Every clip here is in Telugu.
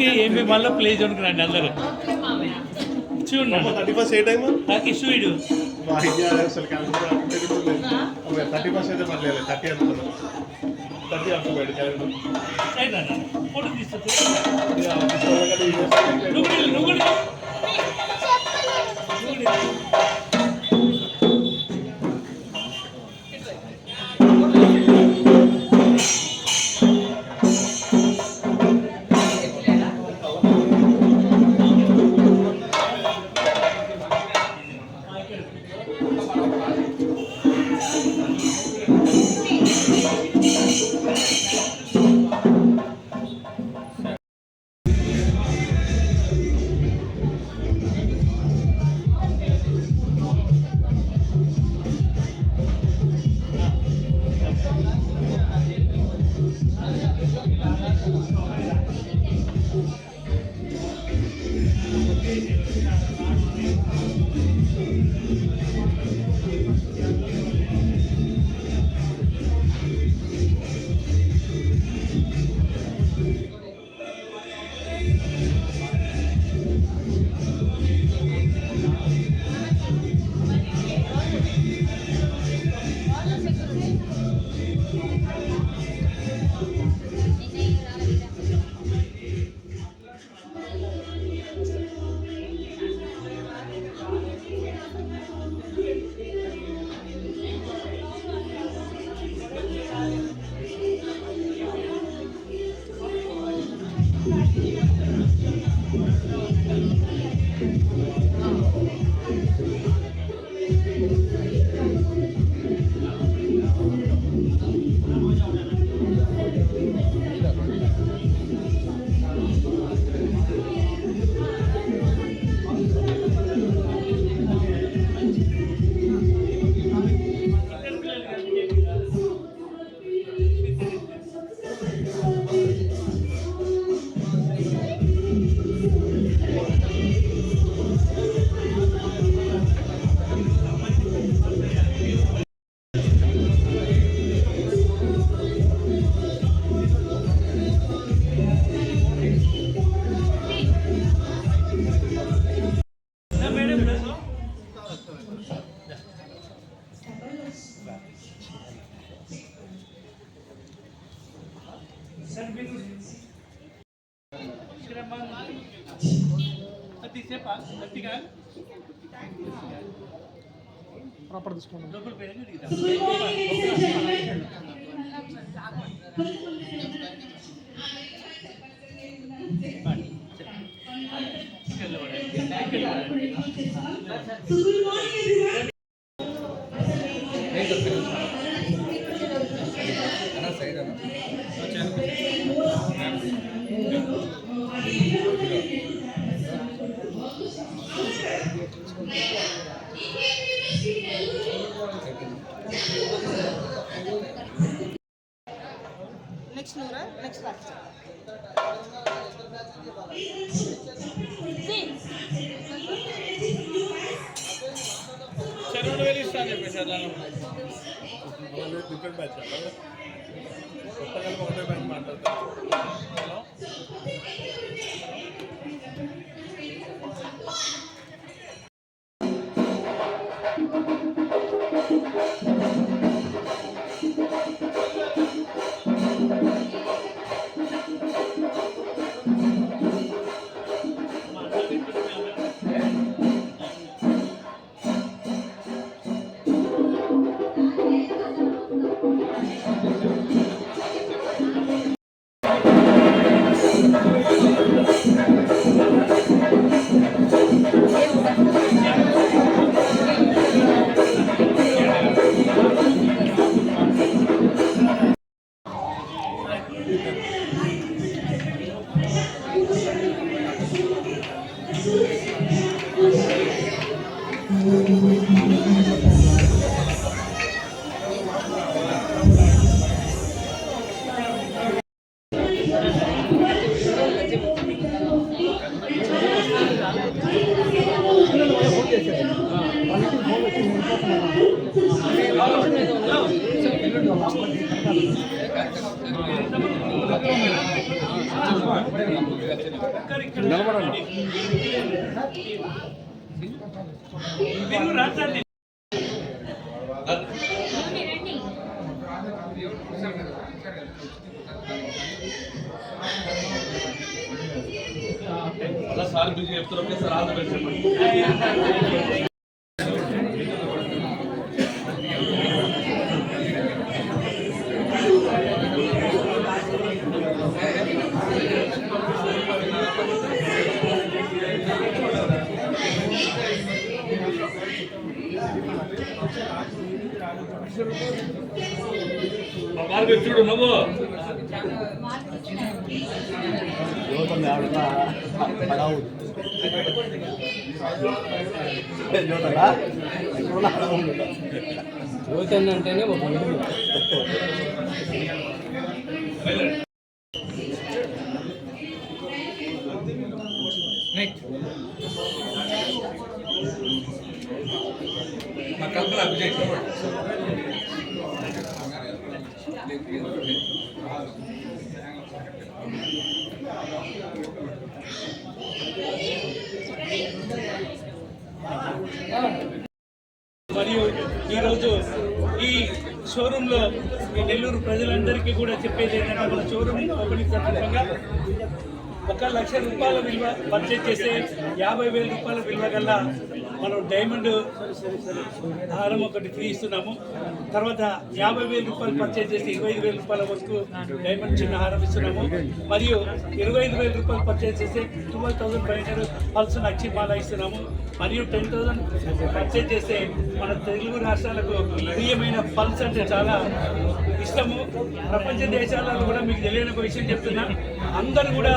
థర్టీ ఏమి మళ్ళీ ప్లే జోన్కి రండి అందరు. చూడండి. థర్టీ ఫస్ట్ ఏ టైమ్? నాకు అసలు క్యాలెండర్ థర్టీ ఫస్ట్ అయితే మళ్ళీ థర్టీ అనుకున్నాను థర్టీ అనుకోబెట్టి క్యాలెండర్. ఫోటో నువ్వు నువ్వు ప్రాపర్ తీసుకోండి లోపల పేరు నెక్స్ట్ నూరా నెక్స్ట్ లాస్ట్ చెరువులు వెళ్ళిస్తాను చెప్పేసి అలా. డిఫరెంట్ బ్యాచ్ కొత్త కలిపి ఒకటే బ్యాచ్ మాట్లాడతాను నిలబడండి. సార్ బిజీ చెప్తారు ఒకేసారి ఆల్ ది బెస్ట్ చెప్పండి చూడు నువ్వు. యువతన్ అంటేనే ఒక కల్పన అభిజయ్ మరియు ఈరోజు ఈ షోరూంలో ఈ నెల్లూరు ప్రజలందరికీ కూడా చెప్పేది ఏంటంటే మన షోరూమ్ ఓపెనింగ్ సందర్భంగా ఒక లక్ష రూపాయల విలువ పర్చేజ్ చేస్తే యాభై వేల రూపాయల విలువ గల మనం డైమండ్ హారం ఒకటి ఫ్రీ ఇస్తున్నాము. తర్వాత యాభై వేల రూపాయలు పర్చేజ్ చేసి ఇరవై ఐదు వేల రూపాయల వరకు డైమండ్ చిన్న హారం ఇస్తున్నాము. మరియు ఇరవై ఐదు వేల రూపాయలు పర్చేజ్ చేస్తే twelve thousand five hundred plus నచ్చి మాల ఇస్తున్నాము. మరియు టెన్ థౌసండ్ పర్చేజ్ చేస్తే మన తెలుగు రాష్ట్రాలకు ప్రియమైన పల్స్ అంటే చాలా ఇష్టము. ప్రపంచ దేశాలలో కూడా మీకు తెలియని ఒక విషయం చెప్తున్నా. అందరూ కూడా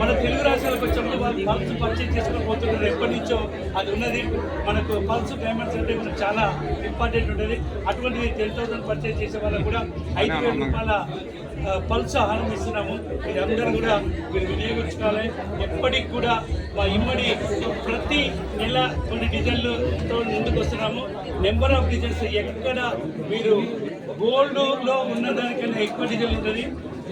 మన తెలుగు రాష్ట్రాలకు వచ్చినప్పుడు వాళ్ళు పల్స్ పర్చేజ్ చేసుకుని పోతున్నారు. ఎప్పటి నుంచో అది ఉన్నది. మనకు పల్స్ డైమండ్స్ అంటే మనకు చాలా ఇంపార్టెంట్ ఉంటుంది. అటువంటిది టెన్ థౌసండ్ పర్చేజ్ చేసే వాళ్ళకు కూడా ఐదు వేల రూపాయల పల్స్ ఆహారం ఇస్తున్నాము. మీరందరూ కూడా మీరు వినియోగించుకోవాలి. ఎప్పటికి కూడా మా ఇమ్మడి ప్రతి నెల కొన్ని డిజైన్లతో ముందుకు వస్తున్నాము. నెంబర్ ఆఫ్ డిజైన్స్ ఎక్కడ మీరు గోల్డ్లో ఉన్న దానికన్నా ఎక్కువ డిజైన్ ఉంటుంది.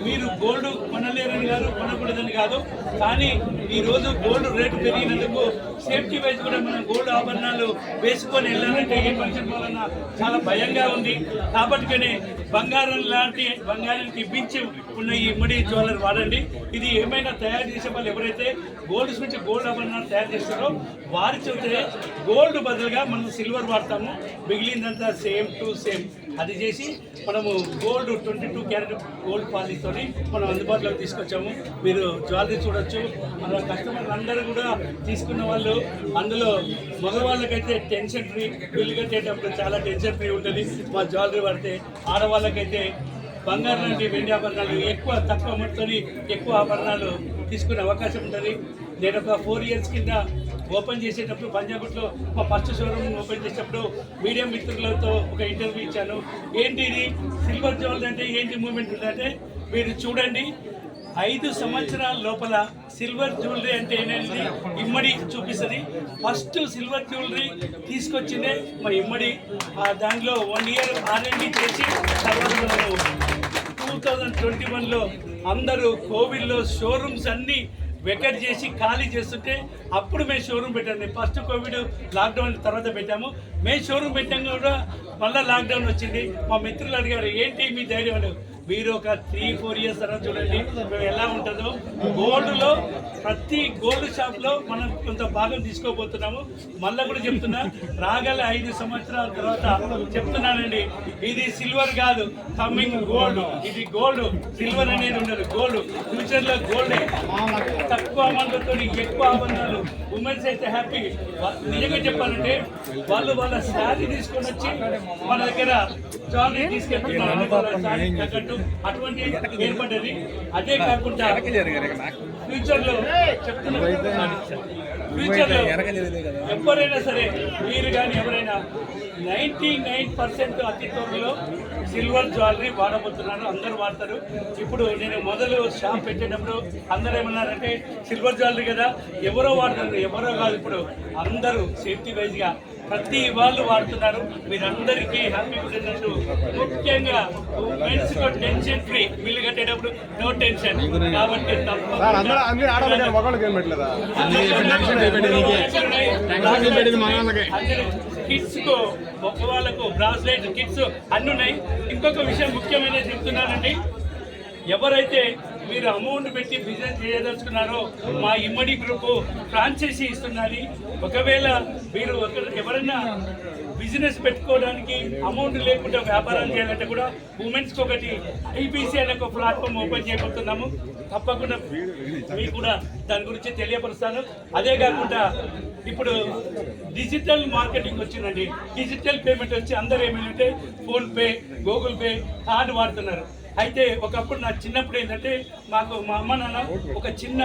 మీరు గోల్డ్ కొనలేరని కాదు కొనకూడదని కాదు. కానీ ఈ రోజు గోల్డ్ రేటు పెరిగినందుకు సేఫ్టీ వైజ్ కూడా మనం గోల్డ్ ఆభరణాలు వేసుకొని వెళ్ళాలంటే ఏ ఫంక్షన్ వలన చాలా భయంగా ఉంది. కాబట్టికనే బంగారం లాంటి బంగారానికి ఇప్పించి ఉన్న ఈ ఇమ్మడి జ్యువెలర్ వాడండి ఇది ఏమైనా తయారు చేసే వాళ్ళు ఎవరైతే గోల్డ్స్ నుంచి గోల్డ్ ఆభరణాలు తయారు చేస్తారో వారి చూస్తే గోల్డ్ బదులుగా మనం సిల్వర్ వాడతాము. మిగిలిందంతా సేమ్ టు సేమ్ అది చేసి మనము gold twenty two carat gold పాలిస్తోని మనం అందుబాటులోకి తీసుకొచ్చాము. మీరు జ్యువెలరీ చూడొచ్చు. మన కస్టమర్లు అందరూ కూడా తీసుకున్న వాళ్ళు అందులో మగవాళ్ళకైతే టెన్షన్ ఫ్రీ పెళ్ళి కట్టేటప్పుడు చాలా టెన్షన్ ఫ్రీ ఉంటుంది. మా జ్యువెలరీ పడితే ఆడవాళ్ళు వాళ్ళకైతే బంగారం లాంటి వెండి ఆభరణాలు ఎక్కువ తక్కువ అమౌంట్తోని ఎక్కువ ఆభరణాలు తీసుకునే అవకాశం ఉంటుంది. నేను ఒక ఫోర్ ఇయర్స్ కింద ఓపెన్ చేసేటప్పుడు పంజాబ్లో మా ఫస్ట్ షోరూమ్ ఓపెన్ చేసేటప్పుడు మీడియం మిత్రులతో ఒక ఇంటర్వ్యూ ఇచ్చాను. ఏంటి ఇది సిల్వర్ జ్యువెలరీ అంటే ఏంటి మూమెంట్ ఉందంటే మీరు చూడండి. ఐదు సంవత్సరాల లోపల సిల్వర్ జ్యువెలరీ అంటే ఏంటంటే ఇమ్మడి చూపిస్తుంది. ఫస్ట్ సిల్వర్ జ్యువెలరీ తీసుకొచ్చిందే మా ఇమ్మడి ఆ దానిలో వన్ ఇయర్ ఆర్ఎండి చేసి తర్వాత మనము టూ థౌజండ్ ట్వంటీ వన్లో అందరూ కోవిడ్లో షోరూమ్స్ అన్నీ వెకెట్ చేసి ఖాళీ చేస్తుంటే అప్పుడు మేము షోరూమ్ పెట్టాము ఫస్ట్ కోవిడ్ లాక్డౌన్ తర్వాత పెట్టాము. మేము షోరూమ్ పెట్టాం కూడా మళ్ళీ లాక్డౌన్ వచ్చింది. మా మిత్రులు అడిగారు ఏంటి మీ ధైర్యం? మీరు ఒక త్రీ ఫోర్ ఇయర్స్ తర్వాత చూడండి మేము ఎలా ఉంటుందో. గోల్డ్లో ప్రతి గోల్డ్ షాప్లో మనం కొంత భాగం తీసుకోబోతున్నాము. మళ్ళీ కూడా చెప్తున్నా రాగల ఐదు సంవత్సరాల తర్వాత చెప్తున్నానండి ఇది సిల్వర్ కాదు కమ్మింగ్ గోల్డ్. ఇది గోల్డ్ సిల్వర్ అనేది ఉండదు గోల్డ్. ఫ్యూచర్లో గోల్డే. తక్కువ అమౌంట్తో ఎక్కువ ఆభరణాలు ఉమెన్స్ అయితే హ్యాపీ నిజంగా చెప్పాలంటే వాళ్ళు వాళ్ళ శాలరీ తీసుకొని వచ్చి మన దగ్గర జాలరీ తీసుకెళ్తున్నారు. తగ్గట్టు అటువంటి ఏర్పడ్డది. అదే కాకుండా ఫ్యూచర్లో ఎవరైనా సరే మీరు కానీ ఎవరైనా నైంటీ నైన్ పర్సెంట్ అతి త్వరలో సిల్వర్ జ్యువెలరీ వాడబోతున్నారు. అందరూ వాడతారు. ఇప్పుడు నేను మొదలు షాప్ పెట్టేటప్పుడు అందరూ ఏమన్నారంటే సిల్వర్ జ్యువెలరీ కదా ఎవరో వాడతారు ఎవరో కాదు. ఇప్పుడు అందరూ సేఫ్టీ వైజ్గా ప్రతి వాళ్ళు వాడుతున్నారు. మీరందరికీ హ్యాపీగా ఉన్నట్టు ముఖ్యంగా ఉమెన్స్కు టెన్షన్ ఫ్రీ. బిల్లు కట్టేటప్పుడు నో టెన్షన్. కాబట్టి కిడ్స్కు వాళ్ళకు బ్రాస్లెట్ కిడ్స్ అన్ని ఉన్నాయి ఇంకొక విషయం ముఖ్యమైన చెప్తున్నానండి. ఎవరైతే మీరు అమౌంట్ పెట్టి బిజినెస్ చేయదలుచుకున్నారో మా ఇమ్మడి గ్రూప్ ఫ్రాంచైజీ ఇస్తున్నది. ఒకవేళ మీరు ఒక- ఎవరైనా బిజినెస్ పెట్టుకోవడానికి అమౌంట్ లేకుండా వ్యాపారం చేయాలంటే కూడా ఉమెన్స్కి ఒకటి ఐబీసీ అనే ఒక ప్లాట్ఫామ్ ఓపెన్ చేయబోతున్నాము. తప్పకుండా మీకు కూడా దాని గురించి తెలియపరుస్తాను. అదే కాకుండా ఇప్పుడు డిజిటల్ మార్కెటింగ్ వచ్చిందండి. డిజిటల్ పేమెంట్ వచ్చి అందరూ ఏమంటే ఫోన్పే గూగుల్ పే కార్డు వాడుతున్నారు. అయితే ఒకప్పుడు నా చిన్నప్పుడు ఏంటంటే మాకు మా అమ్మ నాన్న ఒక చిన్న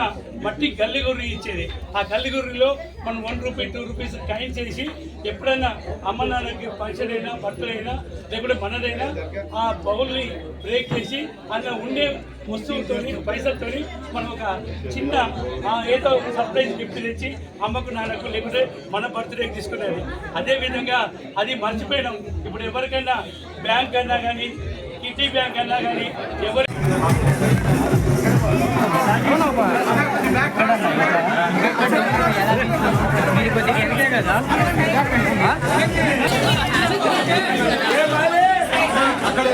మట్టి గల్లిగుర్రి ఇచ్చేది. ఆ గల్లిగుర్రిలో మనం one rupee two rupees coin చేసి ఎప్పుడైనా అమ్మ నాన్నకి ఫంక్షన్ అయినా బర్త్డే అయినా లేకుంటే మనదైనా ఆ బౌల్ని బ్రేక్ చేసి అందులో ఉండే వస్తువులతోని పైసలతోని మనం ఒక చిన్న ఏదో సర్ప్రైజ్ గిఫ్ట్ తెచ్చి అమ్మకు నాన్నకు లేకుంటే మన బర్త్డేకి తీసుకునేది. అదే విధంగా అది మర్చిపోయినాం. ఇప్పుడు ఎవరికైనా బ్యాంక్ అన్నా కానీ సిటీ బ్యాంక్ అన్నా కానీ ఎవరు అక్కడ